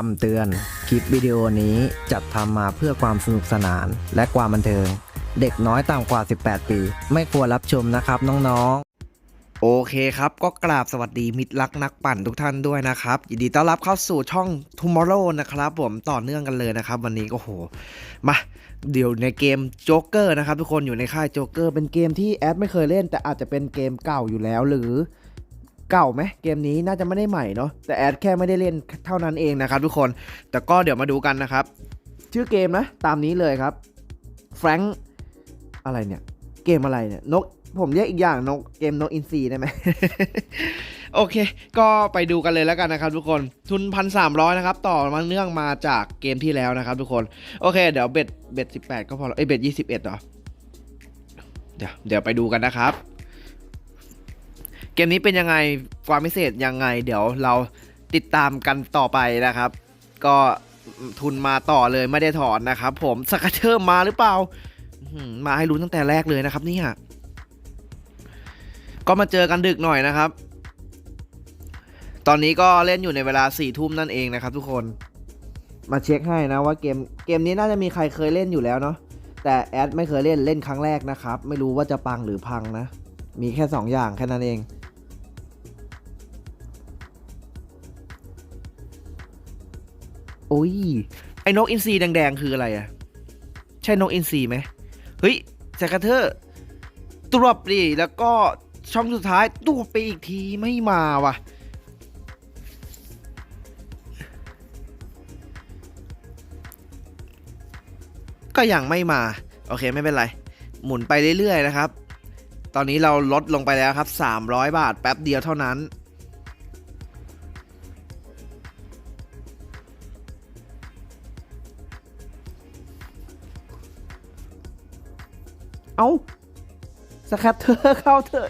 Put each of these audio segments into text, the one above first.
คำเตือน คลิปวิดีโอนี้จัดทำมาเพื่อความสนุกสนานและความบันเทิง เด็กน้อยต่ำกว่า 18 ปี ไม่ควรรับชมนะครับน้องๆ โอเคครับ ก็กราบสวัสดีมิตรรักนักปั่นทุกท่านด้วยนะครับ ยินดีต้อนรับเข้าสู่ช่อง Tomorrow นะครับ ผมต่อเนื่องกันเลยนะครับ วันนี้ก็โห มาเดี๋ยวในเกมโจ๊กเกอร์นะครับทุกคนอยู่ในค่ายโจ๊กเกอร์เป็นเกมที่แอดไม่เคยเล่น แต่อาจจะเป็นเกมเก่าอยู่แล้วหรือ เก่าไหมเกมนี้น่าจะไม่ได้ใหม่เนาะแต่แอดแค่ไม่ได้เล่นเท่านั้นเองนะครับทุกคนแต่ก็เดี๋ยวมาดูกันนะครับ ชื่อเกมนะตามนี้เลยครับแฟรงค์อะไรเนี่ย เกมอะไรเนี่ยนกผมเรียกอีกอย่างนกเกมนกอินซีได้ไหมโอเค ก็ไปดูกันเลยแล้วกันนะครับทุกคน ทุนพันสามร้อยนะครับ ต่อมาเนื่องมาจากเกมที่แล้วนะครับทุกคน โอเค เดี๋ยวเบ็ดเบ็ดสิบแปดก็พอแล้วเอ้ยเบ็ดยี่สิบเอ็ดเหรอ เดี๋ยวเดี๋ยวไปดูกันนะครับ เกมนี้เป็นยังไงความพิเศษยังไง เดี๋ยวเราติดตามกันต่อไปนะครับ ก็ทุนมาต่อเลยไม่ได้ถอนนะครับ ผมสกัตเตอร์มาหรือเปล่ามาให้รู้ตั้งแต่แรกเลยนะครับเนี่ยก็มาเจอกันดึกหน่อยนะครับ ตอนนี้ก็เล่นอยู่ในเวลาสี่ทุ่มนั่นเองนะครับ ทุกคนมาเช็คให้นะว่าเกมเกมนี้น่าจะมีใครเคยเล่นอยู่แล้วเนาะแต่แอดไม่เคยเล่นเล่นครั้งแรกนะครับ ไม่รู้ว่าจะปังหรือพังนะ มีแค่สองอย่างแค่นั้นเอง อ้ย ไอ้นกอินทรีแดงๆ คืออะไรอะใช่นกอินทรีไหมเฮ้ยแซคเทอร์ตรวบดิแล้วก็ช่องสุดท้ายตรวไปอีกทีไม่มาว่ะ ก็ยังไม่มา โอเคไม่เป็นไร หมุนไปเรื่อยๆนะครับ ตอนนี้เราลดลงไปแล้วครับ 300 บาทแป๊บเดียวเท่านั้น เอาสแคปเตอร์เข้าเถอะ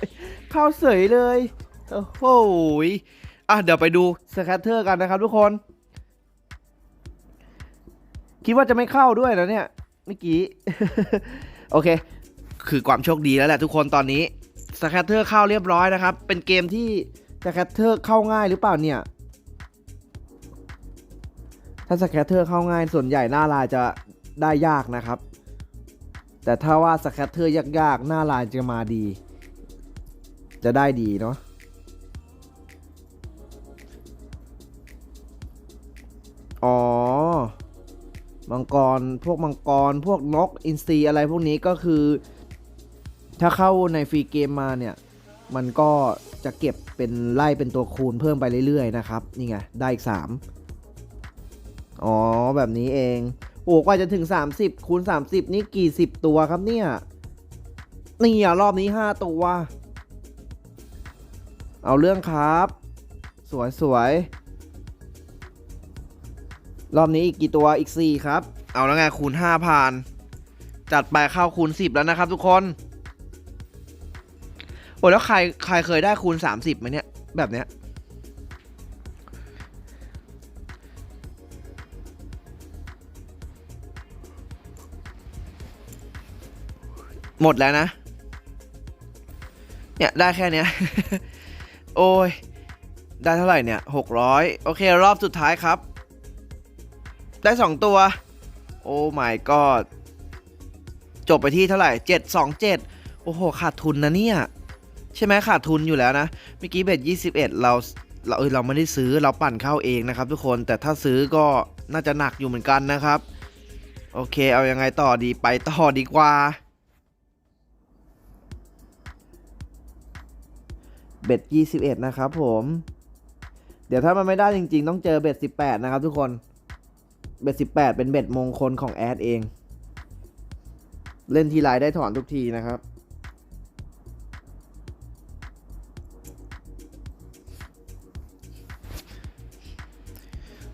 เข้าเสยเลยโอ้โหอะเดี๋ยวไปดูสแคปเตอร์กันนะครับทุกคน คิดว่าจะไม่เข้าด้วยนะเนี่ยเมื่อกี้ โอเค คือความโชคดีแล้วแหละทุกคนตอนนี้สแคตเตอร์เข้าเรียบร้อยนะครับ เป็นเกมที่สแคตเตอร์เข้าง่ายหรือเปล่าเนี่ย ถ้าสแคตเตอร์เข้าง่ายส่วนใหญ่หน้าลายจะได้ยากนะครับ แต่ถ้าว่าสแคตเตอร์ยากๆ หน้าลายจะมาดี จะได้ดีเนาะอ๋อ มังกร พวกมังกร พวกนก อินทรีอะไรพวกนี้ก็คือ ถ้าเข้าในฟรีเกมมาเนี่ย มันก็จะเก็บเป็นไล่เป็นตัวคูณเพิ่มไปเรื่อยๆนะครับ นี่ไง ได้อีก 3 อ๋อ แบบนี้เอง โอ้กว่าจะถึง 30คูณ30 นี่กี่สิบตัวครับเนี่ย นี่อะรอบนี้ 5 ตัว เอาเรื่องครับ สวยสวยๆรอบนี้อีกกี่ตัวอีก 4 ครับ เอาแล้วไงคูณ5ผ่าน จัดไปเข้าคูณ 10 แล้วนะครับทุกคน โอ้แล้วใครใครเคยได้คูณ 30ไหมเนี่ย แบบเนี้ย หมดแล้วนะ เนี่ย ได้แค่เนี้ย โอ้ย ได้เท่าไหร่เนี่ยหกร้อยโอเค รอบสุดท้ายครับ ได้สองตัว โอ้ my god จบไปที่เท่าไหร่เจ็ดสองเจ็ดโอ้โห ขาดทุนนะเนี่ย ใช่ไหมขาดทุนอยู่แล้วนะ เมื่อกี้เบ็ดยี่สิบเอ็ดเราเราเออเราไม่ได้ซื้อเราปั่นเข้าเองนะครับ ทุกคนแต่ถ้าซื้อก็น่าจะหนักอยู่เหมือนกันนะครับ โอเค เอายังไงต่อดีไปต่อดีกว่า เบ็ดยี่สิบเอ็ดนะครับผม เดี๋ยวถ้ามันไม่ได้จริง ๆ ต้องเจอเบ็ดสิบแปดนะครับทุกคน เบ็ดสิบแปดเป็นเบ็ดมงคลของแอดเอง เล่นทีไรได้ถอนทุกทีนะครับ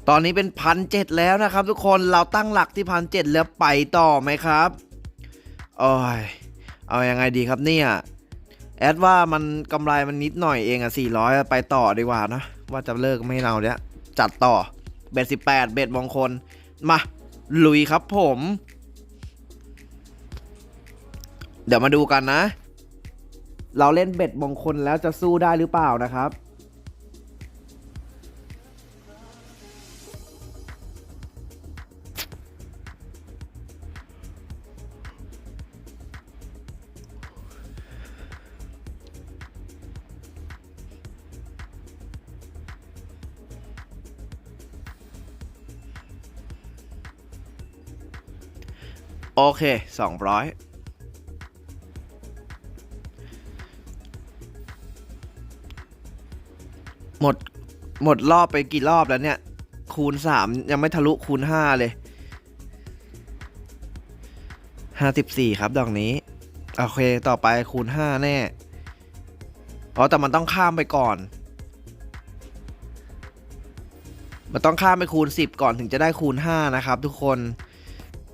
ตอนนี้เป็นพันเจ็ดแล้วนะครับ ทุกคนเราตั้งหลักที่พันเจ็ดแล้วไปต่อไหมครับโอ้ยเอาอยัางไงดีครับเนี่ย แอดว่ามันกำไรมันนิดหน่อยเองอะ400 ไปต่อดีกว่านะ ว่าจะเลิกไม่เอาเนี้ยจัดต่อเบ็ด18 เบ็ดมงคล มา ลุยครับผม เดี๋ยวมาดูกันนะ เราเล่นเบ็ดมงคลแล้วจะสู้ได้หรือเปล่านะครับ โอเคสองร้อยหมด หมดรอบไปกี่รอบแล้วเนี่ย คูณสามยังไม่ทะลุคูณห้าเลยห้าสิบสี่ครับดอกนี้ โอเค ต่อไปคูณห้าแน่อ๋อแต่มันต้องข้ามไปก่อน มันต้องข้ามไปคูณ 10 ก่อนถึงจะได้คูณ 5 นะครับทุกคน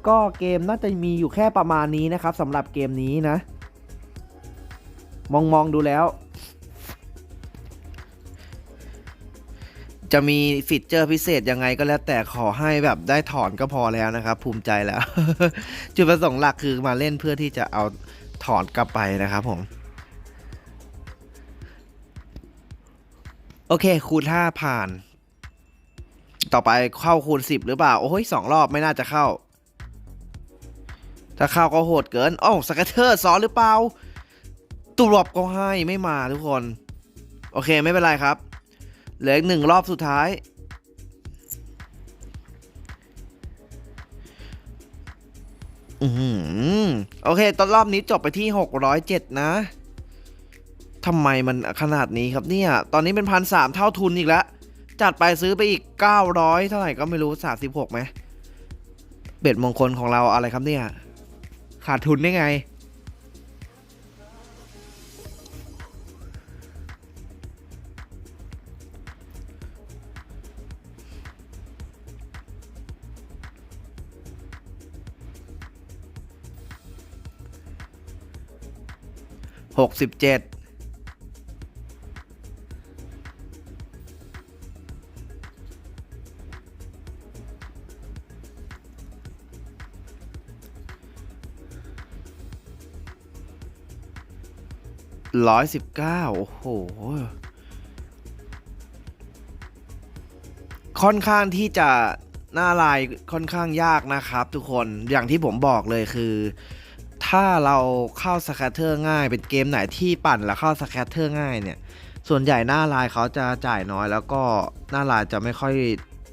ก็เกมน่าจะมีอยู่แค่ประมาณนี้นะครับสำหรับเกมนี้นะ มองมองดูแล้ว จะมีฟีเจอร์พิเศษยังไงก็แล้วแต่ขอให้แบบได้ถอนก็พอแล้วนะครับ ภูมิใจแล้ว จุดประสงค์หลักคือมาเล่นเพื่อที่จะเอาถอนกลับไปนะครับผมโอเคคูณ5ผ่าน ต่อไปเข้าคูณ 10 หรือเปล่า โอ้ยสองรอบไม่น่าจะเข้า ถ้าเข้าก็โหดเกินอ้าวสกัตเตอร์ซ้อนหรือเปล่าตุรบก็ให้ไม่มาทุกคน โอเคไม่เป็นไรครับ เหลืออีกหนึ่งรอบสุดท้าย อือโอเค ตอนรอบนี้จบไปที่ 607 นะทำไมมันขนาดนี้ครับเนี่ย ตอนนี้เป็นพันสามเท่าทุนอีกแล้ว จัดไปซื้อไปอีก 900 เท่าไหร่ก็ไม่รู้ 36ไหมเบ็ดมงคลของเราอะไรครับเนี่ย ขาดทุนได้ไง หกสิบเจ็ด ร้อยสิบเก้าโอ้โห ค่อนข้างที่จะหน้าลายค่อนข้างยากนะครับทุกคนอย่างที่ผมบอกเลยคือ ถ้าเราเข้าสแคตเตอร์ง่าย เป็นเกมไหนที่ปั่นแล้วเข้าสแคตเตอร์ง่ายเนี่ย ส่วนใหญ่หน้าลายเขาจะจ่ายน้อย แล้วก็หน้าลายจะไม่ค่อย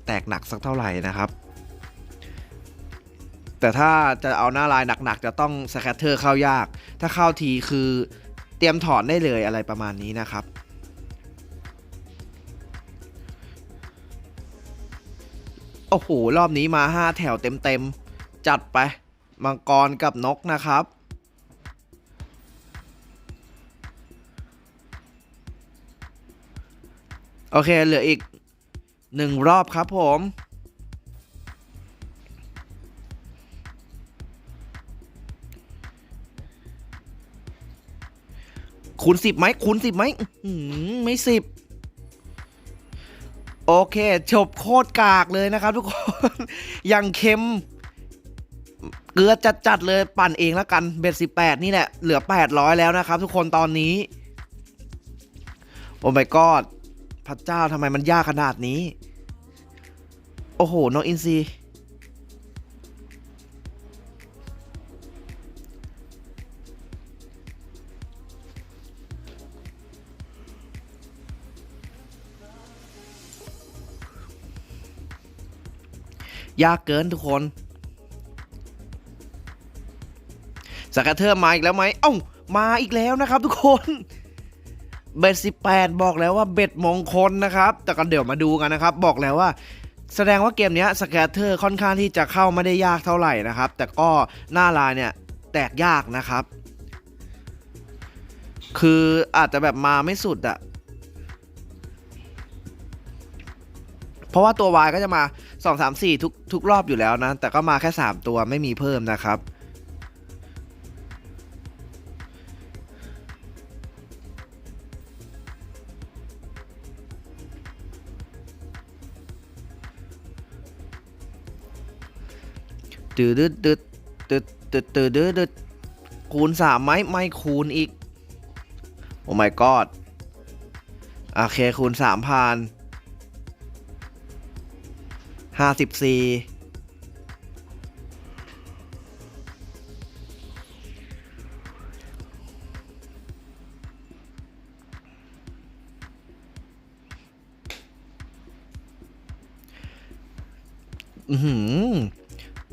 แตกหนักสักเท่าไหร่นะครับ แต่ถ้าจะเอาหน้าลายหนักๆจะต้องสแคตเตอร์เข้ายาก ถ้าเข้าทีคือ เตรียมถอนได้เลยอะไรประมาณนี้นะครับ โอ้โห รอบนี้มา 5 แถวเต็มๆ จัดไป มังกรกับนกนะครับโอเค เหลืออีกหนึ่งรอบครับผม คูณสิบไหมคูณสิบไหมไม่สิบโอเคจบโคตรกากเลยนะครับ ทุกคนยังเค็ม เกลือจัดๆเลยปั่นเองแล้วกันเบ็ดสิบแปดนี่แหละเหลือแปดร้อยแล้วนะครับ ทุกคนตอนนี้ โอ้ my god พระเจ้าทำไมมันยากขนาดนี้ โอ้โหน้องอินซี ยากเกินทุกคนสกัตเทอร์มาอีกแล้วไหมเอ้ามาอีกแล้วนะครับทุกคนเบ็ดสิบแปดบอกแล้วว่าเบ็ดมงคลนะครับ แต่ก็เดี๋ยวมาดูกันนะครับ บอกแล้วว่า แสดงว่าเกมนี้สแกตเตอร์ค่อนข้างที่จะเข้าไม่ได้ยากเท่าไหร่นะครับ แต่ก็หน้าลายเนี่ยแตกยากนะครับ คืออาจจะแบบมาไม่สุดอะ เพราะว่าตัว Y ก็จะมา 2 3 4 ทุกทุกรอบอยู่แล้วนะ แต่ก็มาแค่ 3 ตัวไม่มีเพิ่มนะครับ ตืดดดตึดตึดตึดตึดตึดคูณสามไหมไม่คูณอีก โอ้ my god โอเคคูณสามพัน ห้าสิบสี่อือหือ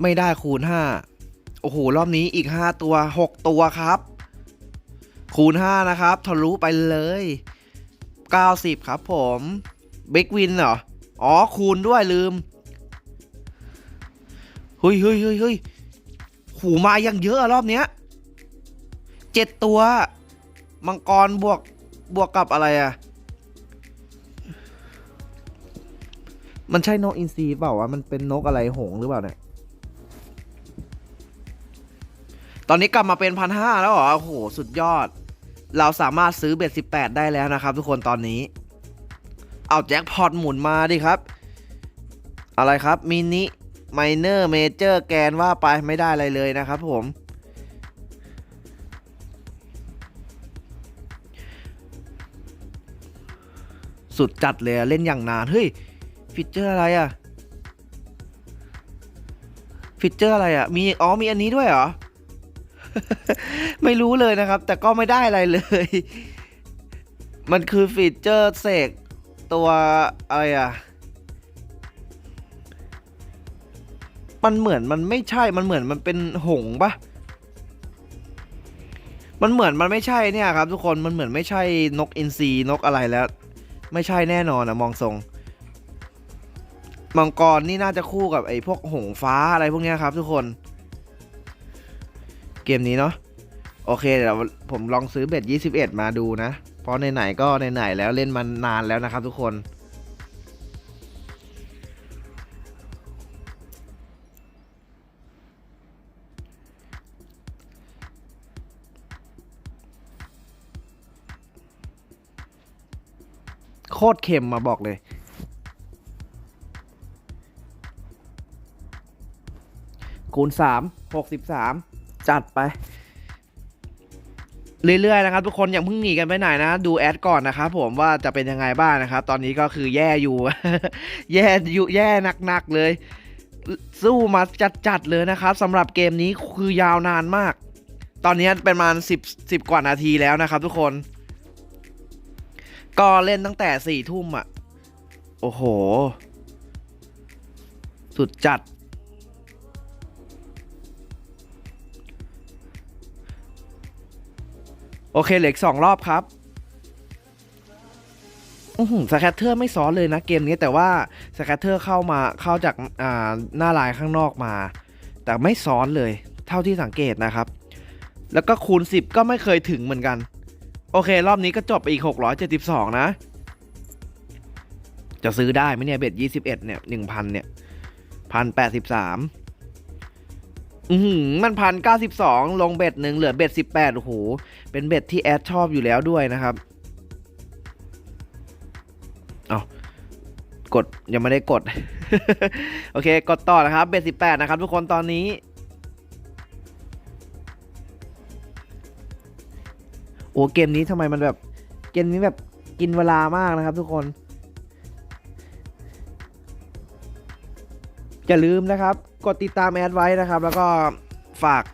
ไม่ได้คูณห้าโอ้โห รอบนี้อีก5ตัว6ตัวครับ คูณ5นะครับ ทะลุไปเลย90ครับผม บิ๊กวินเหรอ อ๋อ คูณด้วยลืม เฮ้ยเฮ้ยเฮ้ยเฮ้ยหูมายังเยอะอะรอบเนี้ยเจ็ดตัว มังกรบวกบวกกับอะไรอะมันใช่นกอินทรีเปล่าวะมันเป็นนกอะไรหงหรือเปล่าเนี่ย ตอนนี้กลับมาเป็นพันห้าแล้วเหรอ โอ้โห สุดยอด เราสามารถซื้อเบ็ดสิบแปดได้แล้วนะครับทุกคนตอนนี้ เอาแจ็คพอตหมุนมาดิครับ อะไรครับมินิ ไมเนอร์เมเจอร์แกนว่าไปไม่ได้อะไรเลยนะครับผม สุดจัดเลยเล่นอย่างนาน เฮ้ยฟิเจอร์อะไรอะฟิเจอร์อะไรอะมีอ๋อมีอันนี้ด้วยเหรอ ไม่รู้เลยนะครับ แต่ก็ไม่ได้อะไรเลย มันคือฟีเจอร์เสกตัวอะไรอะ มันเหมือนมันไม่ใช่ มันเหมือนมันเป็นหงปะมันเหมือนมันไม่ใช่เนี่ยครับ ทุกคน มันเหมือนไม่ใช่นกอินทรีนกอะไรแล้ว ไม่ใช่แน่นอนอะมองทรง มังกรนี่น่าจะคู่กับไอ้พวกหงฟ้าอะไรพวกเนี้ยครับ ทุกคน เกมนี้เนาะ โอเคเดี๋ยวผมลองซื้อเบ็ด21 มาดูนะ เพราะไหนๆก็ไหนๆแล้วเล่นมานานแล้วนะครับ ทุกคน คตรเค็มมาบอกเลย คูณ3 63จัดไป เรื่อยๆนะครับ ทุกคนอย่าเพิ่งหนีกันไปไหนนะ ดูแอดก่อนนะครับผมว่าจะเป็นยังไงบ้างนะครับ ตอนนี้ก็คือแย่อยู่ แย่อยู่แย่หนักๆเลย สู้มาจัดๆเลยนะครับสำหรับเกมนี้คือยาวนานมาก ตอนนี้เป็นประมาณ10 10 กว่านาทีแล้วนะครับทุกคน ก็เล่นตั้งแต่สี่ทุ่มอะ โอ้โห สุดจัด โอเคเหลืออกสองรอบครับอือหือสแคตเตอร์ไม่ซ้อนเลยนะเกมนี้แต่ว่าสแคตเตอร์เข้ามาเข้าจากอ่าหน้าลายข้างนอกมา แต่ไม่ซ้อนเลย เท่าที่สังเกตนะครับ แล้วก็คูณ 10 ก็ไม่เคยถึงเหมือนกัน โอเค รอบนี้ก็จบไปอีก 672 นะ จะซื้อได้ไหมเนี่ย เบ็ด21 เนี่ย1,000 เนี่ย1,083อือหือมันพันเก้าสิบสองลงเบ็ดหนึ่งเหลือเบ็ดสิบแปดโอ้โห เป็นเบ็ดที่แอดชอบอยู่แล้วด้วยนะครับเอากดยังไม่ได้กด โอเค กดต่อนะครับ เบ็ดสิบแปดนะครับทุกคนตอนนี้ อ้เกมนี้ทำไมมันแบบเกมนี้แบบกินเวลามากนะครับทุกคน อย่าลืมนะครับ กดติดตามแอดไว้นะครับ แล้วก็ฝาก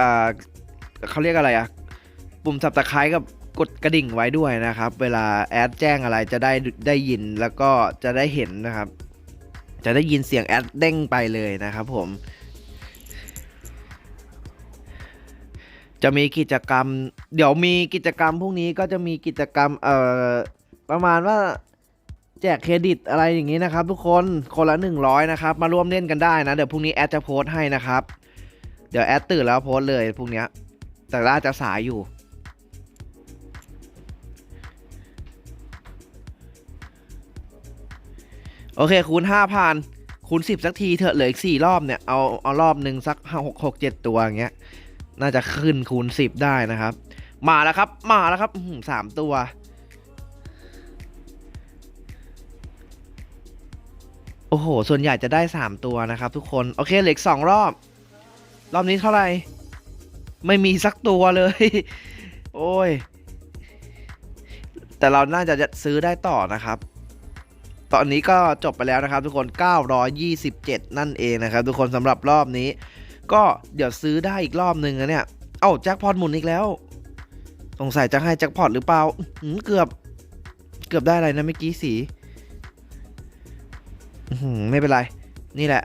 อ่าเขาเรียกอะไรอะปุ่มสับตะไคร้กับกดกระดิ่งไว้ด้วยนะครับ เวลาแอดแจ้งอะไรจะได้ได้ยินแล้วก็จะได้เห็นนะครับ จะได้ยินเสียงแอดเด้งไปเลยนะครับผมจะมีกิจกรรม เดี๋ยวมีกิจกรรมพวกนี้ก็จะมีกิจกรรมเอ่อประมาณว่าแจกเครดิตอะไรอย่างนี้นะครับ ทุกคนคนละ 100 นะครับ มาร่วมเล่นกันได้นะ เดี๋ยวพรุ่งนี้แอดจะโพสต์ให้นะครับ เดี๋ยวแอดตื่นแล้วโพสต์เลยพรุ่งนี้แต่ล่าจะสายอยู่ โอเคคูณ5,000คูณ10 สักทีเถอะเหลืออีก 4 รอบเนี่ย เอาเอารอบหนึ่งสัก 6 6 7 ตัวอย่างเงี้ย น่าจะขึ้นคูณ 10 ได้นะครับ มาแล้วครับ มาแล้วครับสามตัว โอ้โห ส่วนใหญ่จะได้3ตัวนะครับทุกคน โอเคเหลืออีก2รอบ รอบนี้เท่าไหร่ ไม่มีสักตัวเลย โอ้ย แต่เราน่าจะซื้อได้ต่อนะครับ ตอนนี้ก็จบไปแล้วนะครับ ทุกคน 927 นั่นเองนะครับ ทุกคนสำหรับรอบนี้ ก็เดี๋ยวซื้อได้อีกรอบหนึ่งนะเนี่ย เอ้าแจ็คพอตหมุนอีกแล้ว สงสัยจะให้แจ็คพอตหรือเปล่าเกือบ เกือบได้อะไรนะเมื่อกี้สีไม่เป็นไร นี่แหละ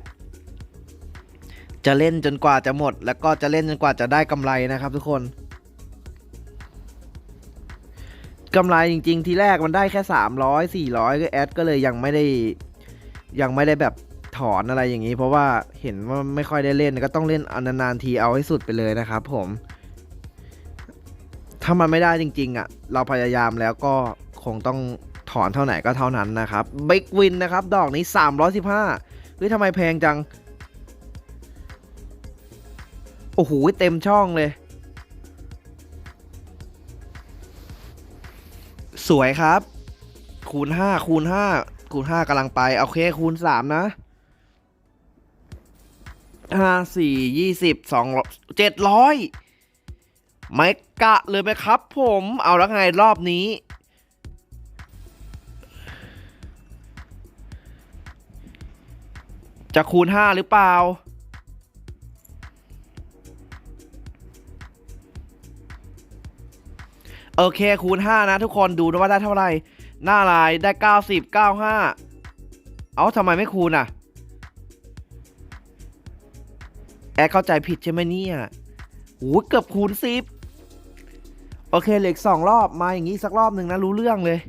จะเล่นจนกว่าจะหมด แล้วก็จะเล่นจนกว่าจะได้กำไรนะครับ ทุกคนกำไรจริง ๆ ทีแรกมันได้แค่300 400ก็แอดก็เลยยังไม่ได้ยังไม่ได้แบบถอนอะไรอย่างนี้ เพราะว่าเห็นว่าไม่ค่อยได้เล่นก็ต้องเล่นอนนานๆทีเอาให้สุดไปเลยนะครับผม ถ้ามันไม่ได้จริงๆอะเราพยายามแล้วก็คงต้องถอนเท่าไหร่ก็เท่านั้นนะครับบิ๊กวินนะครับดอกนี้ 315เฮ้ยทำไมแพงจัง โอ้โหเต็มช่องเลย สวยครับ คูณ 5 คูณ 5 คูณ 5กำลังไป โอเค คูณ 3 นะห้าสี่ยี่สิบสองเจ็ดร้อย ไม่กะเลยไหมครับผมเอาแล้วไงรอบนี้ จะคูณ 5 หรือเปล่า โอเคคูณ 5 นะทุกคนดูนะว่าได้เท่าไหร่ หน้าลายได้ 90 95 เอ้าทำไมไม่คูณอะ แอดเข้าใจผิดใช่ไหมเนี่ยโอ้เกือบคูณ10 โอเคเหลืออกสองรอบมาอย่างนี้สักรอบหนึ่งนะรู้เรื่องเลย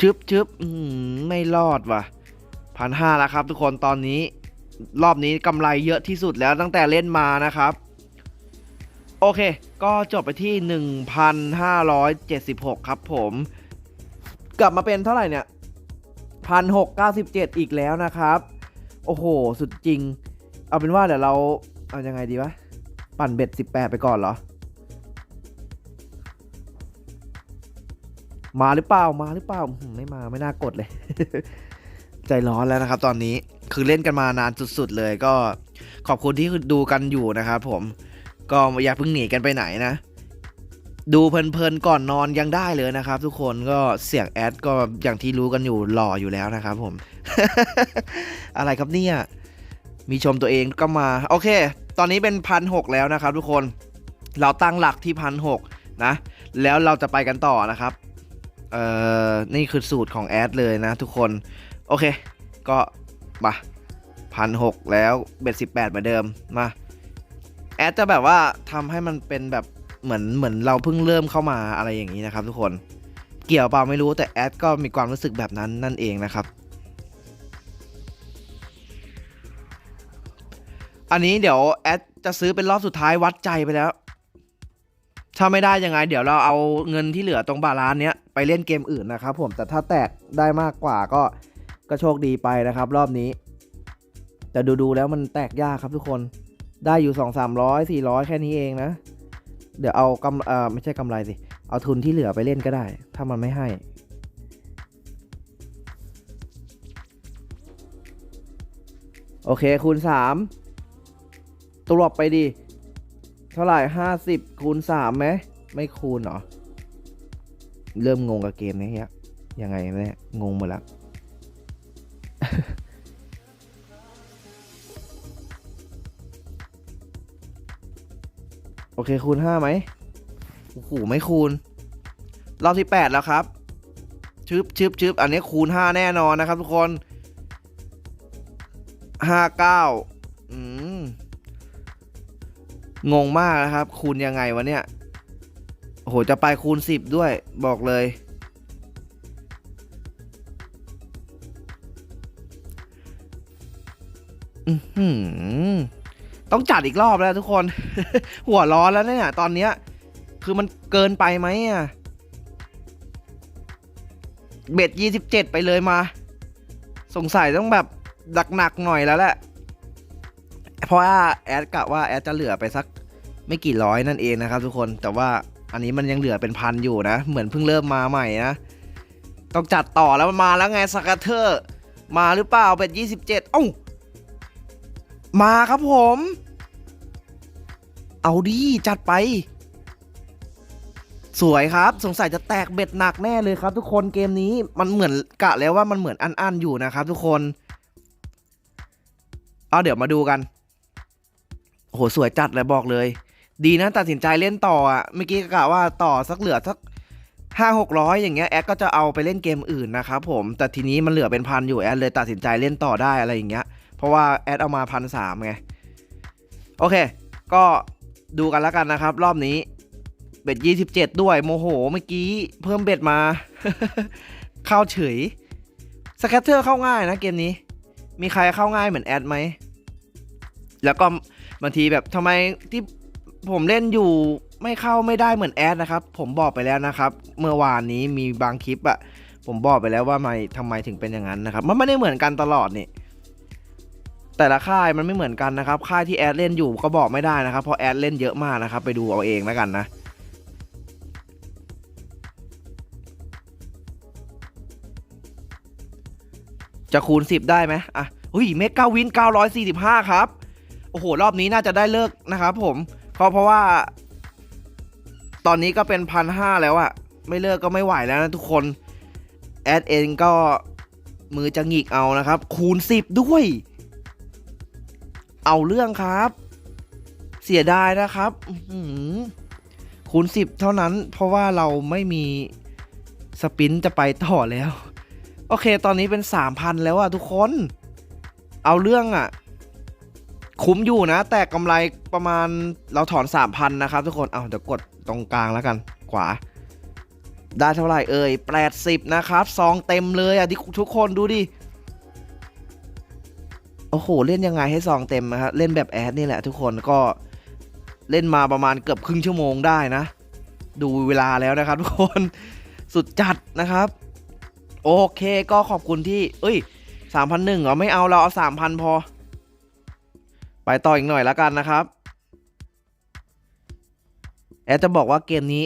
ชึบชึบไม่รอดว่ะพันห้าแล้วครับ ทุกคนตอนนี้ รอบนี้กำไรเยอะที่สุดแล้วตั้งแต่เล่นมานะครับ โอเค ก็จบไปที่ 1,576 ครับผม กลับมาเป็นเท่าไหร่เนี่ย 1,697 อีกแล้วนะครับ โอ้โห สุดจริง เอาเป็นว่าเดี๋ยวเรา เอายังไงดีวะ ปั่นเบ็ด 18 ไปก่อนเหรอ มาหรือเปล่ามาหรือเปล่าไม่มาไม่น่ากดเลย ใจร้อนแล้วนะครับ ตอนนี้คือเล่นกันมานานสุดๆเลยก็ขอบคุณที่ดูกันอยู่นะครับผมก็อย่าเพิ่งหนีกันไปไหนนะ ดูเพลินๆก่อนนอนยังได้เลยนะครับ ทุกคนก็เสียงแอดก็อย่างที่รู้กันอยู่หล่ออยู่แล้วนะครับผม อะไรครับเนี่ย มีชมตัวเองก็มา โอเค ตอนนี้เป็นพันหแล้วนะครับ ทุกคน เราตั้งหลักที่พันหนะ แล้วเราจะไปกันต่อนะครับ เอ่อ นี่คือสูตรของแอดเลยนะทุกคน โอเค ก็มาพันหแล้วเบ็ดสิบแปดเหมือนเดิมมา แอดจะแบบว่าทำให้มันเป็นแบบเหมือนเหมือนเราเพิ่งเริ่มเข้ามาอะไรอย่างนี้นะครับ ทุกคนเกี่ยวเปล่าไม่รู้แต่แอดก็มีความรู้สึกแบบนั้นนั่นเองนะครับ อันนี้เดี๋ยวแอดจะซื้อเป็นรอบสุดท้ายวัดใจไปแล้ว ถ้าไม่ได้ยังไง เดี๋ยวเราเอาเงินที่เหลือตรงบาลานเนี้ยไปเล่นเกมอื่นนะครับผมแต่ถ้าแตกได้มากกว่าก็ก็โชคดีไปนะครับ รอบนี้ แต่ดูๆแล้วมันแตกยากครับทุกคนได้อยู่สองสามร้อยสี่ร้อยแค่นี้เองนะ เดี๋ยวเอากำเออไม่ใช่กำไรสิ เอาทุนที่เหลือไปเล่นก็ได้ ถ้ามันไม่ให้ โอเคคูณสามตัวบไปดิเท่าไหร่ห้าสิบคูณสามไหมไม่คูณเหรอ เริ่มงงกับเกมนี้ยยังไงเนี่ยงงหมดแล้วโอเคคูณห้าไหมโอ้โหไม่คูณ รอบที่แปดแล้วครับ ชึบชึบชึบอันนี้คูณห้าแน่นอนนะครับทุกคนห้าเก้า งงมากนะครับ คูณยังไงวะเนี่ยโหจะไปคูณสิบด้วยบอกเลยอือหือต้องจัดอีกรอบแล้วทุกคน หัวร้อนแล้วเนี่ย ตอนเนี้ย คือมันเกินไปไหมอะ เบ็ดยี่สิบเจ็ดไปเลยมา สงสัยต้องแบบหนักๆหน่อยแล้วแหละ เพราะว่าแอดกะว่าแอดจะเหลือไปสักไม่กี่ร้อยนั่นเองนะครับ ทุกคนแต่ว่าอันนี้มันยังเหลือเป็นพันอยู่นะ เหมือนเพิ่งเริ่มมาใหม่นะต้องจัดต่อแล้วมันมาแล้วไงสกัตเทอร์มาหรือเปล่าเบ็ดยี่สิบเจ็ดเอ้ามาครับผม เอาดีจัดไป สวยครับ สงสัยจะแตกเบ็ดหนักแน่เลยครับ ทุกคนเกมนี้มันเหมือนกะแล้วว่ามันเหมือนอันๆอยู่นะครับ ทุกคนเอาเดี๋ยวมาดูกัน โหสวยจัดเลยบอกเลย ดีนะตัดสินใจเล่นต่ออะเมื่อกี้กะว่าต่อสักเหลือสักห้าหกร้อยอย่างเงี้ยแอดก็จะเอาไปเล่นเกมอื่นนะครับผมแต่ทีนี้มันเหลือเป็นพันอยู่แอดเลยตัดสินใจเล่นต่อได้อะไรอย่างเงี้ย เพราะว่าแอดเอามาพันสามไงโอเค ก็ดูกันแล้วกันนะครับ รอบนี้เบ็ดยี่สิบเจ็ดด้วยโมโหเมื่อกี้เพิ่มเบ็ดมา เข้าเฉยสแคตเตอร์เข้าง่ายนะเกมนี้ มีใครเข้าง่ายเหมือนแอดไหมแล้วก็ บางทีแบบทำไมที่ผมเล่นอยู่ไม่เข้าไม่ได้เหมือนแอดนะครับ ผมบอกไปแล้วนะครับ เมื่อวานนี้มีบางคลิปอะผมบอกไปแล้วว่าไม่ทำไมถึงเป็นอย่างนั้นนะครับ มันไม่ได้เหมือนกันตลอดนี่แต่ละค่ายมันไม่เหมือนกันนะครับ ค่ายที่แอดเล่นอยู่ก็บอกไม่ได้นะครับ เพราะแอดเล่นเยอะมากนะครับ ไปดูเอาเองแล้วกันนะจะคูณ 10 ได้ไหมอะอุ้ยเมกาวิน 945 ครับ โอ้โห รอบนี้น่าจะได้เลิกนะครับผมเพราะเพราะว่า ตอนนี้ก็เป็นพันห้าแล้วอะไม่เลิกก็ไม่ไหวแล้วนะทุกคน แอดเองก็มือจะหงิกเอานะครับ คูณ 10 ด้วย เอาเรื่องครับ เสียดายนะครับคูณ 10 เท่านั้น เพราะว่าเราไม่มีสปินจะไปต่อแล้ว โอเค ตอนนี้เป็น 3,000 แล้วอะทุกคน เอาเรื่องอะ คุ้มอยู่นะ แต่กำไรประมาณเราถอน 3,000 นะครับทุกคน เอาเดี๋ยวกดตรงกลางแล้วกันขวา ได้เท่าไหร่เอ่ย 80 นะครับซองเต็มเลยอะทุกคนดูดิ โอ้โห เล่นยังไงให้ซองเต็มนะครับ เล่นแบบแอดนี่แหละทุกคนก็เล่นมาประมาณเกือบครึ่งชั่วโมงได้นะ ดูเวลาแล้วนะครับทุกคนสุดจัดนะครับ โอเคก็ขอบคุณที่ เอ้ยสามพันหนึ่งเหรอไม่เอาเราเอาสามพันพอ ไปต่ออีกหน่อยแล้วกันนะครับ แอดจะบอกว่าเกมนี้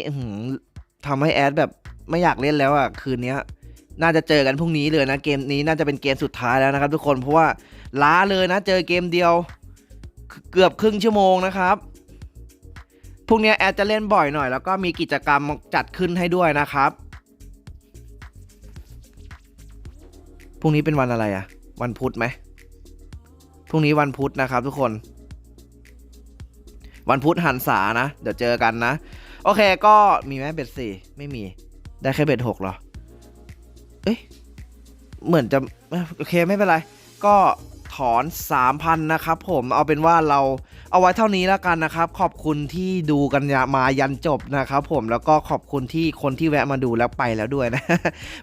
ทำให้แอดแบบไม่อยากเล่นแล้วอะคืนนี้น่าจะเจอกันพรุ่งนี้เลยนะ เกมนี้น่าจะเป็นเกมสุดท้ายแล้วนะครับ ทุกคนเพราะว่าล้าเลยนะ เจอเกมเดียวเกือบครึ่งชั่วโมงนะครับพรุ่งนี้แอดจะเล่นบ่อยหน่อย แล้วก็มีกิจกรรมจัดขึ้นให้ด้วยนะครับพรุ่งนี้เป็นวันอะไรอะวันพุธไหม พรุ่งนี้วันพุธนะครับทุกคน วันพุธหันษานะ เดี๋ยวเจอกันนะ โอเคก็มีไหมเบ็ดสี่ไม่มี ได้แค่เบ็ดหกเหรอ เอ้ย เหมือนจะ โอเคไม่เป็นไร ก็ ถอน 3,000 นะครับผมเอาเป็นว่าเราเอาไว้เท่านี้แล้วกันนะครับ ขอบคุณที่ดูกันมายันจบนะครับผมแล้วก็ขอบคุณที่คนที่แวะมาดูแล้วไปแล้วด้วยนะ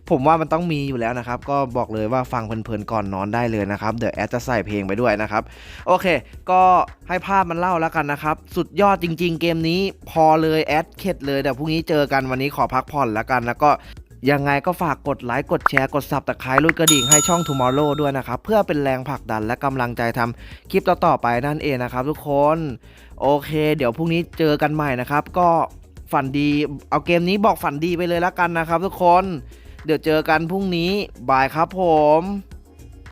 ผมว่ามันต้องมีอยู่แล้วนะครับ ก็บอกเลยว่าฟังเพลินๆก่อนนอนได้เลยนะครับเดี๋ยวแอดจะใส่เพลงไปด้วยนะครับ โอเค ก็ให้ภาพมันเล่าแล้วกันนะครับ สุดยอดจริง ๆ เกมนี้พอเลยแอดเข็ดเลยเดี๋ยวพรุ่งนี้เจอกันวันนี้ขอพักผ่อนแล้วกัน แล้วก็ ยังไงก็ฝากกดไลค์กดแชร์กดซับตะไคร้ลุยกระดิ่งให้ช่อง Tomorrow ด้วยนะครับ เพื่อเป็นแรงผลักดันและกำลังใจทำคลิปต่อๆไปนั่นเองนะครับ ทุกคน โอเค เดี๋ยวพรุ่งนี้เจอกันใหม่นะครับ ก็ฝันดีเอาเกมนี้บอกฝันดีไปเลยแล้วกันนะครับ ทุกคน เดี๋ยวเจอกันพรุ่งนี้บายครับผม